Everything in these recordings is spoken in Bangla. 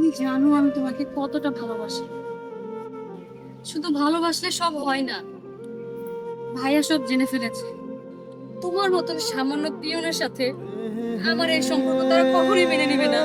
তুমি জানো আমি তোমাকে কতটা ভালোবাসি। শুধু ভালোবাসলে সব হয় না, ভাইয়া সব জেনে ফেলেছে। তোমার মতন সামান্য পিয়নের সাথে আমার এই সম্পর্ক তারা কখনোই মেনে নিবে না।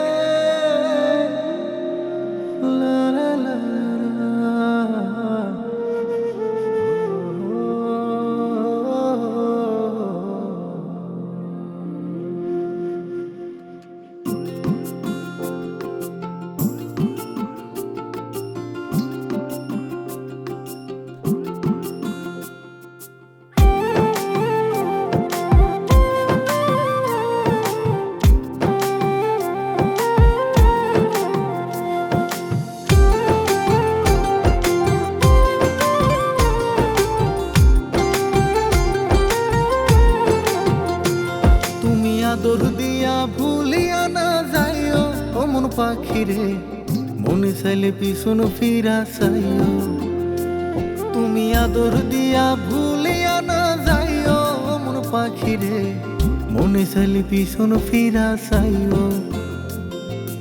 পাখিরে, মনে চাইলে পিছন ফিরা চাইও। তুমি আদর দিয়া ভুলিয়া না যাইও অমন পাখিরে, মনে চাইলে পিছন ফিরা চাইও।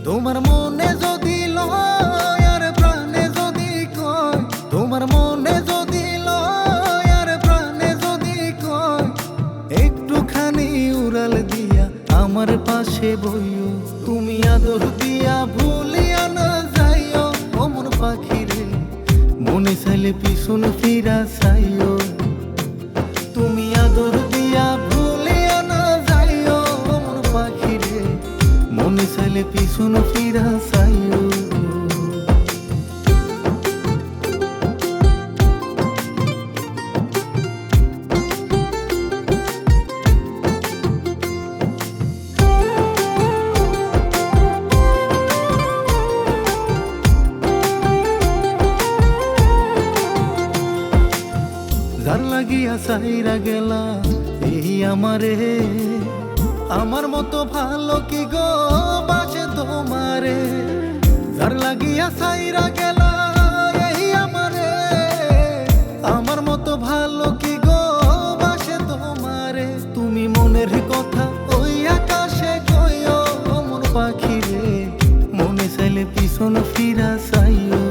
তোমার মনে যদি লয় আর প্রাণে যদি কয়, তোমার মনে যদি লয় আর প্রাণে যদি কয়, একটুখানি উড়াল দিয়া আমার পাশে বইও। তুমি আদর দিয়া ভুলিয়া না যাইও অমন পাখিরে। মনে চাইলে পিছন ফিরা চাইও। সাইরা গেলা, এই আমারে। আমার মতো ভালো কি গো বাসে তোমারে? যার লাগিয়া সাইরা গেলা, এই আমারে। আমার মতো ভালো কি গো বাসে তোমারে? তুমি মনের কথা ওই আকাশে কইও মন পাখি রে মনে চাইলে পিছন ফিরা চাইও।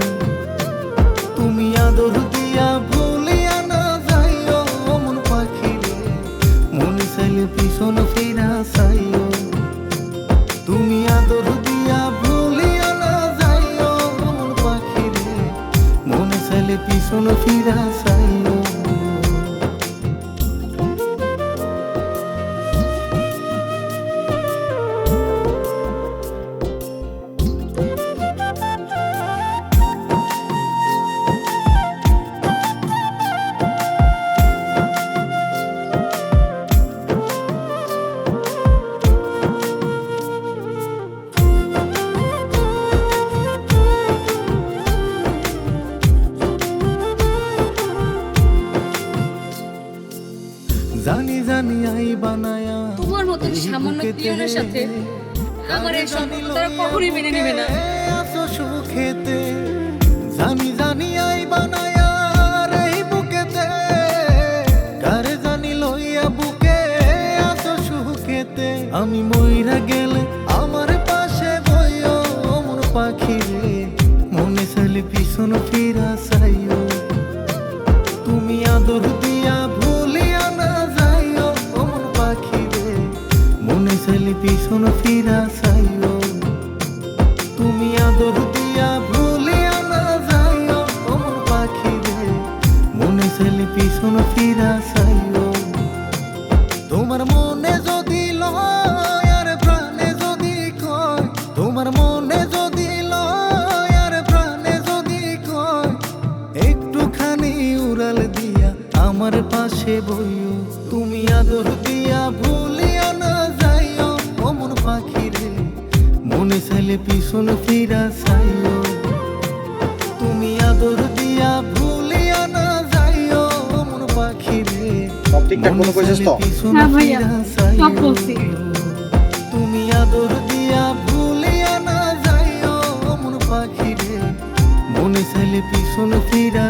চাইলে পিছন ফিরা চাইও। তুমি আদর দিয়া ভুলিও না যাইও। মন পাখিরে মনে চাইলে পিছন ফিরা চাইও। সামান্য পিয়নের সাথে আমার এই সম্পর্ক তারা কখনোই মেনে নেবে না। সুখেতে জানি জানি আই বানায়া এই বুকেতে। কারে জানি লইয়া বুকে আসো সুখেতে? আমি মইরা গেলে আমার পাশে বইও মন পাখি মনে চাইলে পিছন ফিরা চাইও। তুমি আদর দিয়া চাইলে পিছন ফিরা চাইও তুমি আদর দিয়া ভুলিয়া না যাইও। অমন পাখি রে মনে চাইলে পিছন ফিরা চাইও তোমার মনে যদি লয় আর প্রাণে যদি কয় তোমার মনে যদি লয় আর প্রাণে যদি কয় একটুখানি উড়াল দিয়া আমার পাশে বইও। তুমি আদর দিয়া মনে চাইলে পিছন ফিরা চাইও তুমি আদর দিয়া ভুলিয়া না যাইও। অমন পাখি রে সব ঠিকঠাক মতো কইছিস তো? হ্যাঁ ভাইয়া, সব বলছি। তুমি আদর দিয়া ভুলিয়া না যাইও। মন পাখি রে মনে চাইলে পিছন ফিরা